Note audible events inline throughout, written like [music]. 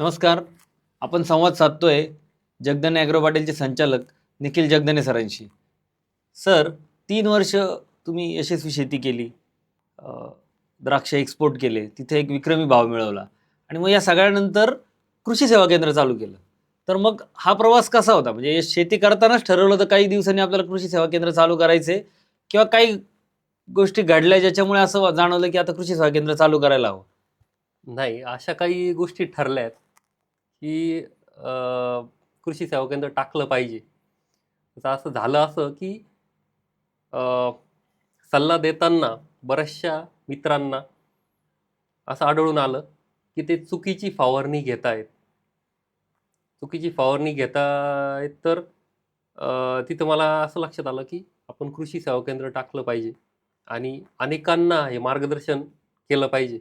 नमस्कार. आपण संवाद साधतोय जगदने ॲग्रो पाटीलचे संचालक निखिल जगदने सरांशी. सर तीन वर्ष तुम्ही यशस्वी शेती केली. द्राक्ष एक्सपोर्ट केले. तिथे एक विक्रमी भाव मिळवला. आणि मग या सगळ्यानंतर कृषी सेवा केंद्र चालू केलं. तर मग हा प्रवास कसा होता? म्हणजे शेती करतानाच ठरवलं तर काही दिवसांनी आपल्याला कृषी सेवा केंद्र चालू करायचे किंवा काही गोष्टी घडल्या ज्याच्यामुळे असं जाणवलं की आता कृषी सेवा केंद्र चालू करायला हवं? नाही अशा काही गोष्टी ठरल्या आहेत. की कृषी सेवा केंद्र टाकलं पाहिजे. आता असं झालं असं की सल्ला देताना बऱ्याचशा मित्रांना असं आढळून आलं की ते चुकीची फवारणी घेत आहेत चुकीची फवारणी घेतायत तर तिथं मला असं लक्षात आलं की आपण कृषी सेवा केंद्र टाकलं पाहिजे आणि अनेकांना हे मार्गदर्शन केलं पाहिजे.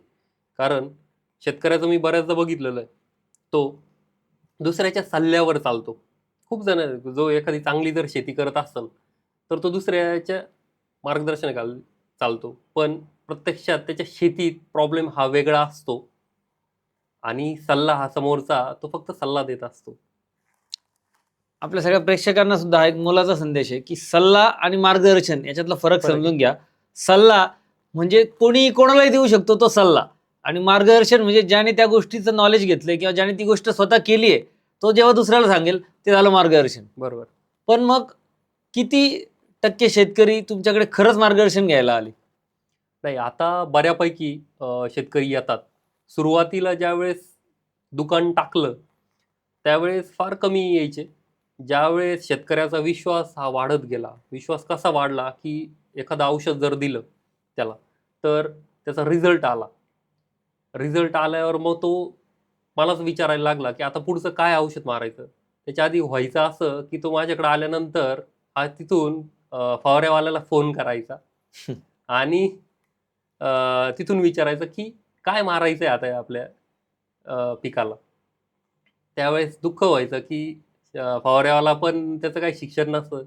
कारण शेतकऱ्याचं मी बऱ्याचदा बघितलेलं आहे. तो दुसऱ्याच्या सल्ल्यावर चालतो. खूप जण जो एखादी चांगली जर शेती करत असेल तर तो दुसऱ्याच्या मार्गदर्शनाखाली चालतो. पण प्रत्यक्षात त्याच्या शेतीत प्रॉब्लेम हा वेगळा असतो. आणि सल्ला हा समोरचा तो फक्त सल्ला देत असतो. आपल्या सगळ्या प्रेक्षकांना सुद्धा हा एक मोलाचा संदेश आहे की सल्ला आणि मार्गदर्शन याच्यातला फरक. समजून घ्या. सल्ला म्हणजे कोणी कोणालाही देऊ शकतो तो सल्ला. आणि मार्गदर्शन म्हणजे ज्याने त्या गोष्टीचं नॉलेज घेतलंय किंवा ज्याने ती गोष्ट स्वतः केली आहे तो जेव्हा दुसऱ्याला सांगेल ते झालं मार्गदर्शन. बरोबर. पण मग किती टक्के शेतकरी तुमच्याकडे खरंच मार्गदर्शन घ्यायला आले? नाही आता बऱ्यापैकी शेतकरी येतात. सुरुवातीला ज्यावेळेस दुकान टाकलं त्यावेळेस फार कमी यायचे. ज्यावेळेस शेतकऱ्याचा विश्वास हा वाढत गेला विश्वास कसा वाढला की एखादं औषध जर दिलं त्याला तर त्याचा रिझल्ट आला. रिझल्ट आल्यावर मग तो मलाच विचारायला लागला की आता पुढचं काय औषध मारायचं? त्याच्या आधी व्हायचं असं की तो माझ्याकडे आल्यानंतर हा तिथून फवाऱ्यावाल्याला फोन करायचा. [laughs] आणि तिथून विचारायचं की काय मारायचं आहे आता आपल्या पिकाला? त्यावेळेस दुःख व्हायचं की फवाऱ्यावाला पण त्याचं काही शिक्षण नसतं.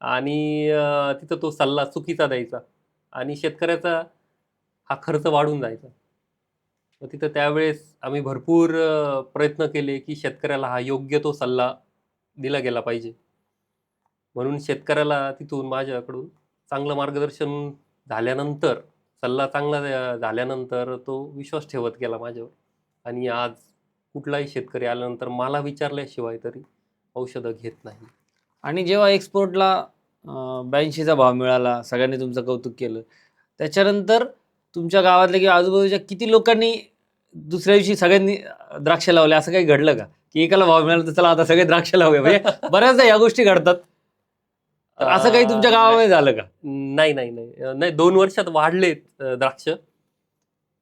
आणि तिथं तो सल्ला चुकीचा द्यायचा. आणि शेतकऱ्याचा हा खर्च वाढून जायचा. मग तिथं त्यावेळेस आम्ही भरपूर प्रयत्न केले की शेतकऱ्याला हा योग्य तो सल्ला दिला गेला पाहिजे. म्हणून शेतकऱ्याला तिथून माझ्याकडून चांगलं मार्गदर्शन झाल्यानंतर सल्ला चांगला झाल्यानंतर तो विश्वास ठेवत गेला माझ्यावर. आणि आज कुठलाही शेतकरी आल्यानंतर मला विचारल्याशिवाय तरी औषधं घेत नाही. आणि जेव्हा एक्सपोर्टला ब्याऐंशीचा भाव मिळाला सगळ्यांनी तुमचं कौतुक केलं त्याच्यानंतर तुमच्या गावातल्या किंवा आजूबाजूच्या किती लोकांनी दुसऱ्या दिवशी सगळ्यांनी द्राक्ष लावले? असं काही घडलं का? की एकाला भाव मिळाला तर चला आता सगळे द्राक्ष लावूया. म्हणजे [laughs] बऱ्याचदा या गोष्टी घडतात. तर असं काही तुमच्या गावामध्ये झालं का? नाही नाही नाही. नाही दोन वर्षात वाढलेत अं, द्राक्ष.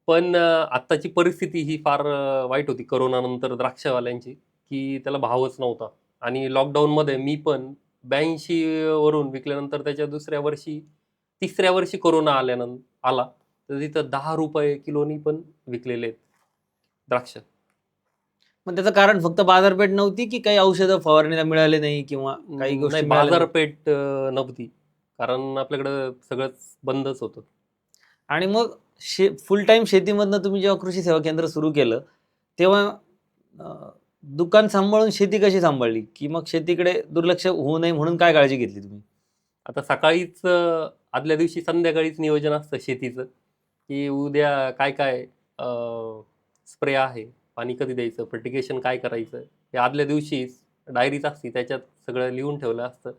पण आत्ताची परिस्थिती ही फार वाईट होती. करोनानंतर द्राक्षवाल्यांची की त्याला भावच नव्हता. आणि लॉकडाऊनमध्ये मी पण ब्याऐंशी वरून विकल्यानंतर त्याच्या दुसऱ्या वर्षी तिसऱ्या वर्षी कोरोना आल्यानंतर आला. तर तिथं दहा रुपये किलोनी पण विकलेले आहेत द्राक्ष. मग त्याचं कारण फक्त बाजारपेठ नव्हती की काही औषधं फवारणीला मिळाले नाही किंवा काही गोष्टी नाही मिळाल्या नाही? बाजारपेठ अं, नव्हती. कारण आपल्याकडं सगळंच बंदच होतं. आणि मग शे फुल टाईम शेतीमधनं तुम्ही जेव्हा कृषी सेवा केंद्र सुरू केलं तेव्हा अं, दुकान सांभाळून शेती कशी सांभाळली? की मग शेतीकडे दुर्लक्ष होऊ नये म्हणून काय काळजी घेतली तुम्ही? आता सकाळीच अं, आदल्या दिवशी संध्याकाळीच नियोजन असतं शेतीचं. की उद्या काय काय स्प्रे आहे पाणी कधी द्यायचं फर्टिगेशन काय करायचं हे आदल्या दिवशीच डायरीच असती त्याच्यात सगळं लिहून ठेवलं असतं.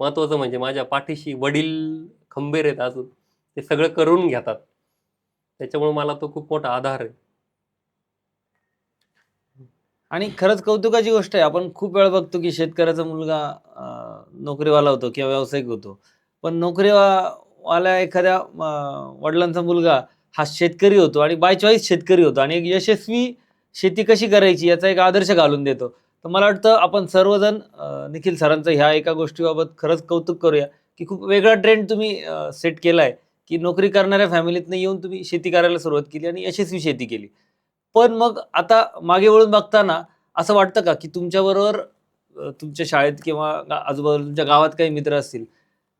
महत्त्वाचं म्हणजे माझ्या पाठीशी वडील खंबीर आहेत अजून ते सगळं करून घेतात. त्याच्यामुळे मला तो खूप मोठा आधार आहे. आणि खरंच कौतुकाची गोष्ट आहे आपण खूप वेळ बघतो की शेतकऱ्याचा मुलगा नोकरीवाला होतो किंवा व्यावसायिक होतो. पण मला एखाद्या वडिलांचा मुलगा हा शेतकरी होतो आणि बाय चॉईस शेतकरी होतो आणि एक यशस्वी शेती कशी करायची याचा एक आदर्श घालून देतो. तर मला वाटतं आपण सर्वजण निखिल सरांचं ह्या एका गोष्टीबाबत खरंच कौतुक करूया की खूप वेगळा ट्रेंड तुम्ही सेट केला आहे की नोकरी करणाऱ्या फॅमिलीतनं येऊन तुम्ही शेती करायला सुरुवात केली आणि यशस्वी शेती केली. पण मग आता मागे वळून बघताना असं वाटतं का की तुमच्याबरोबर तुमच्या शाळेत किंवा गा- आजूबाजूला तुमच्या गावात काही मित्र असतील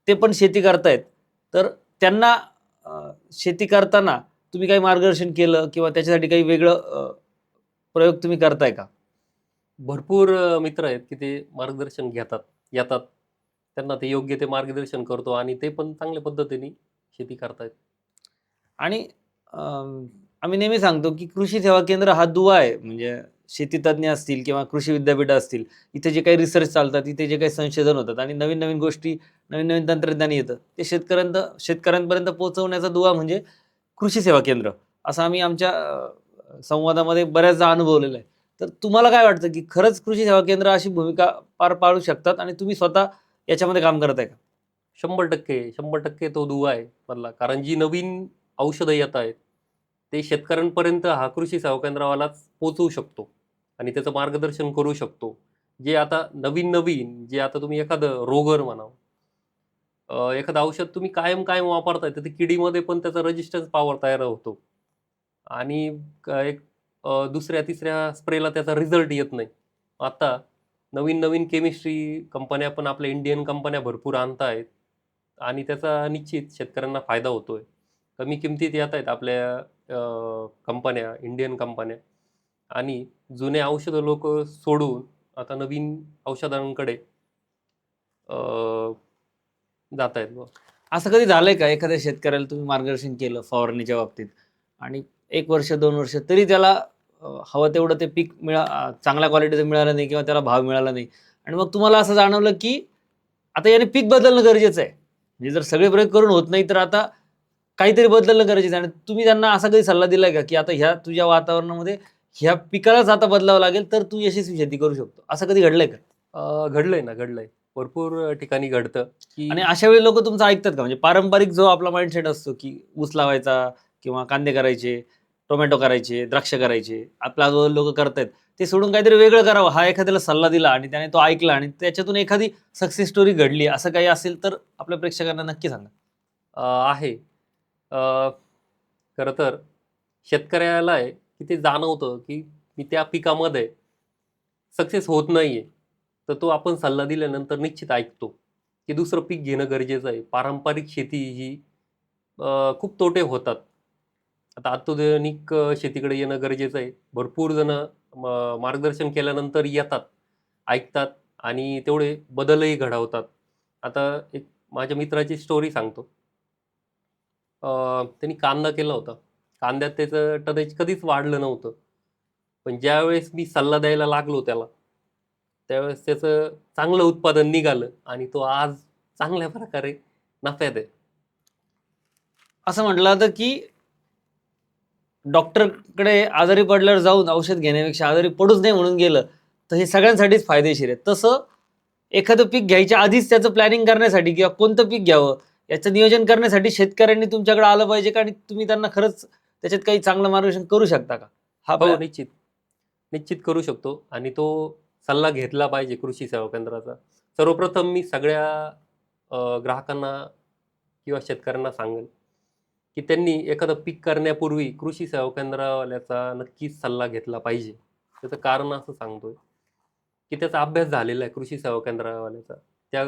ते पण शेती करतायत. तर त्यांना शेती करताना तुम्ही काही मार्गदर्शन केलं किंवा त्याच्यासाठी काही वेगळं प्रयोग तुम्ही करताय का? भरपूर मित्र आहेत की ते मार्गदर्शन घेतात येतात. त्यांना ते योग्य ते मार्गदर्शन करतो आणि ते पण चांगल्या पद्धतीने शेती करतायत. आणि आम्ही नेहमी सांगतो की कृषी सेवा केंद्र हा दुवा आहे. म्हणजे शेतीतज्ञ असतील किंवा कृषी विद्यापीठं असतील इथे जे काही रिसर्च चालतात इथे जे काही संशोधन होतात आणि नवीन नवीन गोष्टी नवीन नवीन तंत्रज्ञान येतं ते शेतकऱ्यांत शेतकऱ्यांपर्यंत पोहोचवण्याचा दुवा म्हणजे कृषी सेवा केंद्र. असं आम्ही आमच्या संवादामध्ये बऱ्याचदा अनुभवलेलं आहे. तर तुम्हाला काय वाटतं की खरंच कृषी सेवा केंद्र अशी भूमिका पार पाडू शकतात आणि तुम्ही स्वतः याच्यामध्ये काम करत आहे का? शंभर टक्के शंभर टक्के तो दुवा आहे मधला. कारण जी नवीन औषधं येत आहेत ते शेतकऱ्यांपर्यंत हा कृषी सेवा केंद्रावालाच पोचवू शकतो आणि त्याचं मार्गदर्शन करू शकतो. जे आता नवीन नवीन जे आता तुम्ही एखादं रोगर म्हणावं एखादं औषध तुम्ही कायम कायम वापरताय तर ते किडीमध्ये पण त्याचा रजिस्टन्स पॉवर तयार होतो. आणि एक दुसऱ्या तिसऱ्या स्प्रेला त्याचा रिझल्ट येत नाही. आता नवीन नवीन केमिस्ट्री कंपन्या पण आपल्या इंडियन कंपन्या भरपूर आणत आहेत आणि त्याचा निश्चित शेतकऱ्यांना फायदा होतोय. कमी किमतीत येत आहेत आपल्या कंपन्या इंडियन कंपन्या आणि जुने औषधं लोक सोडून आता नवीन औषधांकडे जात आहेत असं कधी झालंय का? एखाद्या शेतकऱ्याला तुम्ही मार्गदर्शन केलं फवारणीच्या बाबतीत? आणि एक वर्ष दोन वर्ष तरी त्याला हवं तेवढं ते पीक मिळा चांगल्या क्वालिटीचं मिळालं नाही किंवा त्याला भाव मिळाला नाही. आणि मग तुम्हाला असं जाणवलं की आता याने पीक बदलणं गरजेचं आहे. म्हणजे जर सगळे प्रयोग करून होत नाही तर आता काहीतरी बदलणं गरजेचं आहे. आणि तुम्ही त्यांना असा कधी सल्ला दिलाय का की आता ह्या तुझ्या वातावरणामध्ये ह्या पिकालाच आता बदलावं लागेल तर तू यशस्वी शेती करू शकतो? असं कधी घडलंय का? घडलंय ना घडलंय. भरपूर ठिकाणी घडतं की आणि अशा वेळी लोक तुमचं ऐकतात का? म्हणजे पारंपरिक जो आपला माइंडसेट असतो की ऊस लावायचा किंवा कांदे करायचे टोमॅटो करायचे द्राक्ष करायचे आपल्या आजूबाजूला लोक करतायत ते सोडून काहीतरी वेगळं करावं हा एखाद्याला सल्ला दिला आणि त्याने तो ऐकला आणि त्याच्यातून एखादी सक्सेस स्टोरी घडली असं काही असेल तर आपल्या प्रेक्षकांना नक्की सांगा. आहे. खरं तर शेतकऱ्याला आहे की ते जाणवतं की मी त्या पिकामध्ये सक्सेस होत नाहीये. तर तो आपण सल्ला दिल्यानंतर निश्चित ऐकतो की दुसरं पीक घेणं गरजेचं आहे. पारंपरिक शेती ही खूप तोटे होतात. आता अत्याधुनिक शेतीकडे येणं गरजेचं आहे. भरपूर जण मार्गदर्शन केल्यानंतर येतात ऐकतात आणि तेवढे बदलही घडवतात. आता एक माझ्या मित्राची स्टोरी सांगतो. त्यांनी कांदा केला होता. कांद्यात त्याचं टनेज कधीच वाढलं नव्हतं. पण ज्यावेळेस मी सल्ला द्यायला लागलो त्याला त्यावेळेस त्याचं चांगलं उत्पादन निघालं आणि तो आज चांगल्या प्रकारे नफ्यात आहे. असं म्हटलं जातं की डॉक्टरकडे आजारी पडल्यावर जाऊन औषध घेण्यापेक्षा आजारी पडूच नाही म्हणून गेलं तर हे सगळ्यांसाठीच फायदेशीर आहे. तसं एखादं पीक घ्यायच्या आधीच त्याचं प्लॅनिंग करण्यासाठी किंवा कोणतं पीक घ्यावं याचं नियोजन करण्यासाठी शेतकऱ्यांनी तुमच्याकडे आलं पाहिजे का? आणि तुम्ही त्यांना खरंच त्याच्यात काही चांगलं मार्गदर्शन करू शकता का? हा हो प्लॅ- निश्चित. निश्चित करू शकतो. आणि तो सल्ला घेतला पाहिजे कृषी सेवा केंद्राचा. सर्वप्रथम मी सगळ्या ग्राहकांना किंवा शेतकऱ्यांना सांगेन की त्यांनी एखादं पीक करण्यापूर्वी कृषी सेवा केंद्रावाल्याचा नक्कीच सल्ला घेतला पाहिजे. त्याचं कारण असं सांगतोय की त्याचा अभ्यास झालेला आहे कृषी सेवा केंद्रावाल्याचा. त्या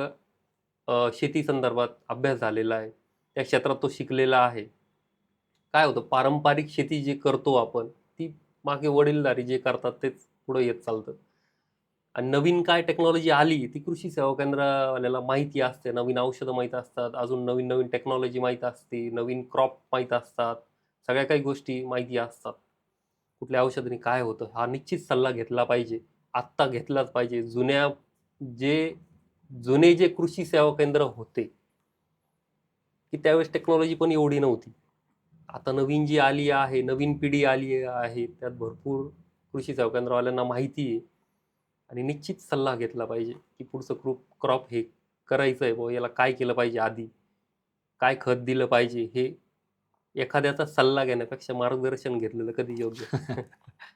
शेती संदर्भात अभ्यास झालेला आहे. त्या क्षेत्रात तो शिकलेला आहे. काय होतं? पारंपरिक शेती जी करतो आपण ती मागे वडीलधारी जे करतात तेच पुढे येत चालतं. आणि नवीन काय टेक्नॉलॉजी आली ती कृषी सेवा केंद्रावाल्याला माहिती असते. नवीन औषधं माहीत असतात. अजून नवीन नवीन टेक्नॉलॉजी माहीत असते. नवीन क्रॉप माहीत असतात. सगळ्या काही गोष्टी माहिती असतात. कुठल्या औषधाने काय होतं? हा निश्चित सल्ला घेतला पाहिजे. आत्ता घेतलाच पाहिजे. जुन्या जे जुने जे कृषी सेवा केंद्र होते की त्यावेळेस टेक्नॉलॉजी पण एवढी नव्हती. आता नवीन जी आली आहे नवीन पिढी आली आहे त्यात भरपूर कृषी सेवा केंद्रवाल्यांना माहिती आहे. आणि निश्चित सल्ला घेतला पाहिजे की पुढचं क्रॉप क्रॉप हे करायचं आहे बुवा याला काय केलं पाहिजे आधी? काय खत दिलं पाहिजे? हे एखाद्याचा सल्ला घेण्यापेक्षा मार्गदर्शन घेतलेलं कधी योग्य? [laughs]